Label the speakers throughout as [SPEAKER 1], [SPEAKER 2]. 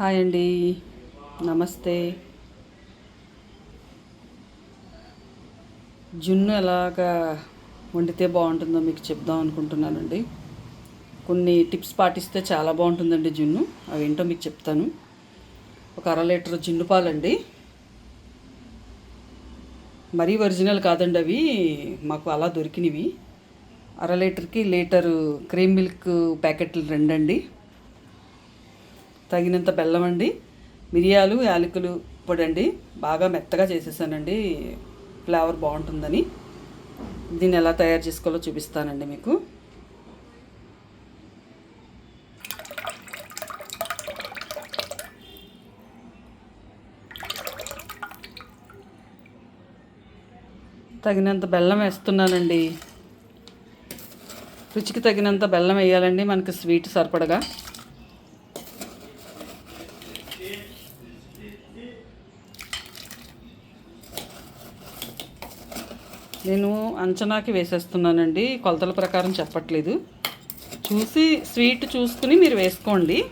[SPEAKER 1] Hi అండి. నమస్తే. జున్ను ఎలాగా వండితే బాగుంటుందో మీకు చెప్దాం అనుకుంటున్నానండి. కొన్ని టిప్స్ పాటిస్తే చాలా బాగుంటుందండి జున్ను. అవి ఏంటో మీకు చెప్తాను. ఒక అర లీటర్ జున్ను పాలండి. మరీ ఒరిజినల్ కాదండి అవి. మాకు అలా దొరికినవి. అర లీటర్కి లీటరు క్రీమ్ మిల్క్ ప్యాకెట్లు రెండండి. తగినంత బెల్లం అండి మిరియాలు యాలకులు పొడి అండి బాగా మెత్తగా చేసేసానండి. ఫ్లేవర్ బాగుంటుందని. దీన్ని ఎలా తయారు చేసుకోవాలో చూపిస్తానండి మీకు. తగినంత బెల్లం వేస్తున్నానండి. రుచికి తగినంత బెల్లం వేయాలండి మనకి స్వీట్ సరిపడగా. నేను అంచనాకి వేసేస్తున్నానండి. కొలతల ప్రకారం చెప్పట్లేదు. చూసి స్వీట్ చూసుకుని మీరు వేసుకోండి.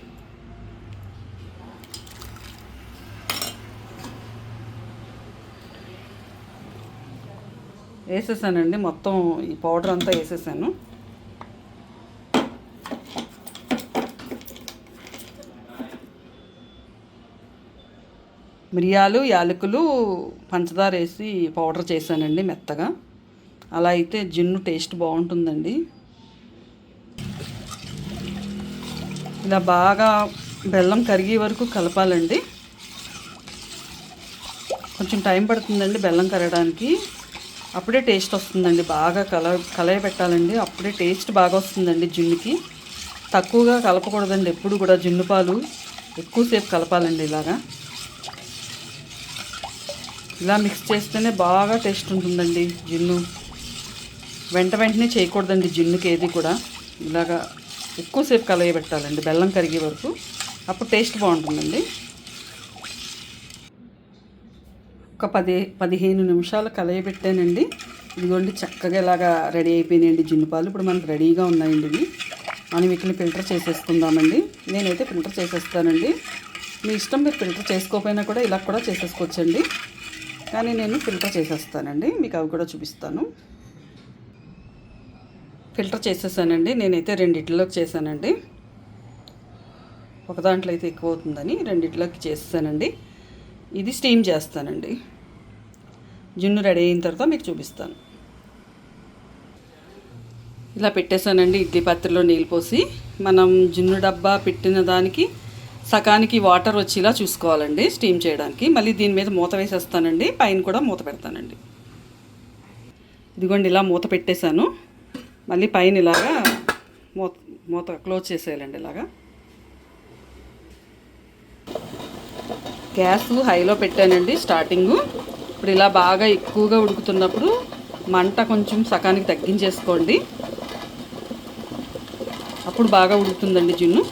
[SPEAKER 1] వేసేసానండి. మొత్తం ఈ పౌడర్ అంతా వేసేసాను. మిరియాలు యాలకులు పంచదార వేసి పౌడర్ చేశానండి మెత్తగా. అలా అయితే జిన్ను టేస్ట్ బాగుంటుందండి. ఇలా బాగా బెల్లం కరిగే వరకు కలపాలండి. కొంచెం టైం పడుతుందండి బెల్లం కరగడానికి. అప్పుడే టేస్ట్ వస్తుందండి బాగా కల కలయ పెట్టాలండి అప్పుడే టేస్ట్ బాగా వస్తుందండి జున్నుకి. తక్కువగా కలపకూడదండి ఎప్పుడు కూడా జున్ను పాలు ఎక్కువసేపు కలపాలండి ఇలాగా. ఇలా మిక్స్ చేస్తేనే బాగా టేస్ట్ ఉంటుందండి జిన్ను. వెంట వెంటనే చేయకూడదండి జిన్నుకి ఏది కూడా. ఇలాగా ఎక్కువసేపు కలయబెట్టాలండి బెల్లం కరిగే వరకు. అప్పుడు టేస్ట్ బాగుంటుందండి. ఒక పది పదిహేను నిమిషాలు కలయబెట్టానండి. ఇదిగోండి చక్కగా ఇలాగా రెడీ అయిపోయినాయండి జిన్ను పాలు. ఇప్పుడు మనకు రెడీగా ఉన్నాయండి ఇవి. మనం వీటిని ఫిల్టర్ చేసేసుకుందామండి. నేనైతే ఫిల్టర్ చేసేస్తానండి. మీ ఇష్టం మీరు ఫిల్టర్ చేసుకోకపోయినా కూడా ఇలా కూడా చేసేసుకోవచ్చండి. కానీ నేను ఫిల్టర్ చేసేస్తానండి. మీకు అవి కూడా చూపిస్తాను. ఫిల్టర్ చేసేసానండి. నేనైతే రెండిట్లోకి చేశానండి. ఒక దాంట్లో అయితే ఎక్కువ అవుతుందని రెండిట్లోకి చేసేసానండి. ఇది స్టీమ్ చేస్తానండి. జున్ను రెడీ అయిన తర్వాత మీకు చూపిస్తాను. ఇలా పెట్టేశానండి ఇడ్లీ పాత్రలో నీళ్ళు పోసి మనం జున్ను డబ్బా పెట్టిన దానికి సకానికి వాటర్ వచ్చేలా చూసుకోవాలండి స్టీమ్ చేయడానికి. మళ్ళీ దీని మీద మూత వేసేస్తానండి పైన కూడా మూత పెడతానండి. ఇదిగోండి ఇలా మూత పెట్టేశాను. మళ్ళీ పైన ఇలాగా మూత మూత క్లోజ్ చేసేయాలండి ఇలాగా. గ్యాస్ హైలో పెట్టానండి స్టార్టింగు ఇప్పుడు ఇలా బాగా ఎక్కువగా ఉడుకుతున్నప్పుడు మంట కొంచెం సకానికి తగ్గించేసుకోండి. అప్పుడు బాగా ఉడుకుతుందండి జున్ను.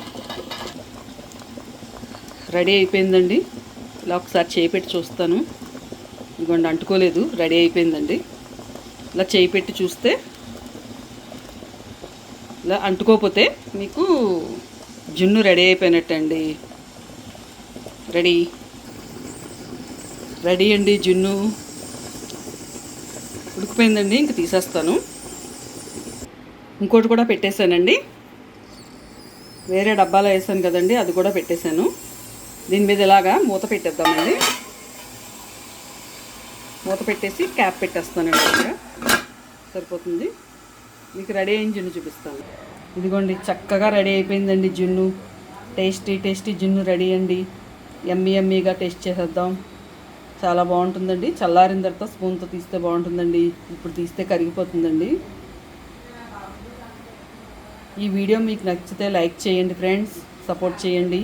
[SPEAKER 1] రెడీ అయిపోయిందండి. ఇలా ఒకసారి చేయి పెట్టి చూస్తాను. ఇదిగోండి అంటుకోలేదు. రెడీ అయిపోయిందండి. ఇలా చేయి పెట్టి చూస్తే ఇలా అంటుకోకపోతే మీకు జున్ను రెడీ అయిపోయినట్టండి. రెడీ. రెడీ అండి జున్ను. ఉడికిపోయిందండి ఇంక తీసేస్తాను. ఇంకోటి కూడా పెట్టేశానండి. వేరే డబ్బాలో వేసాను కదండి అది కూడా పెట్టేశాను. దీని మీద ఇలాగా మూత పెట్టేద్దామండి. మూత పెట్టేసి క్యాప్ పెట్టేస్తానండి ఇలాగా. సరిపోతుంది. మీకు రెడీ అయిన జున్ను చూపిస్తాను. ఇదిగోండి చక్కగా రెడీ అయిపోయిందండి జున్ను. టేస్టీ టేస్టీ జున్ను రెడీ అండి. ఎమ్మీ ఎమ్మీగా టేస్ట్ చేసేద్దాం. చాలా బాగుంటుందండి. చల్లారిన తర్వాత స్పూన్తో తీస్తే బాగుంటుందండి. ఇప్పుడు తీస్తే కరిగిపోతుందండి. ఈ వీడియో మీకు నచ్చితే లైక్ చేయండి ఫ్రెండ్స్. సపోర్ట్ చేయండి.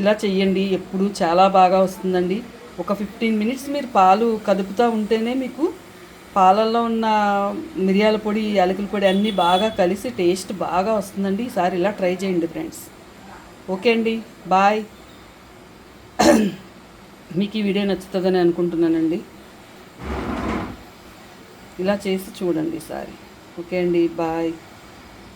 [SPEAKER 1] ఇలా చేయండి ఎప్పుడు చాలా బాగా వస్తుందండి. ఒక ఫిఫ్టీన్ మినిట్స్ మీరు పాలు కదుపుతూ ఉంటేనే మీకు పాలల్లో ఉన్న మిరియాల పొడి యాలకుల పొడి అన్నీ బాగా కలిసి టేస్ట్ బాగా వస్తుందండి. ఈసారి ఇలా ట్రై చేయండి ఫ్రెండ్స్. ఓకే అండి. బాయ్. మీకు ఈ వీడియో నచ్చుతుందని అనుకుంటున్నానండి. ఇలా చేసి చూడండి ఈసారి. ఓకే అండి. బాయ్.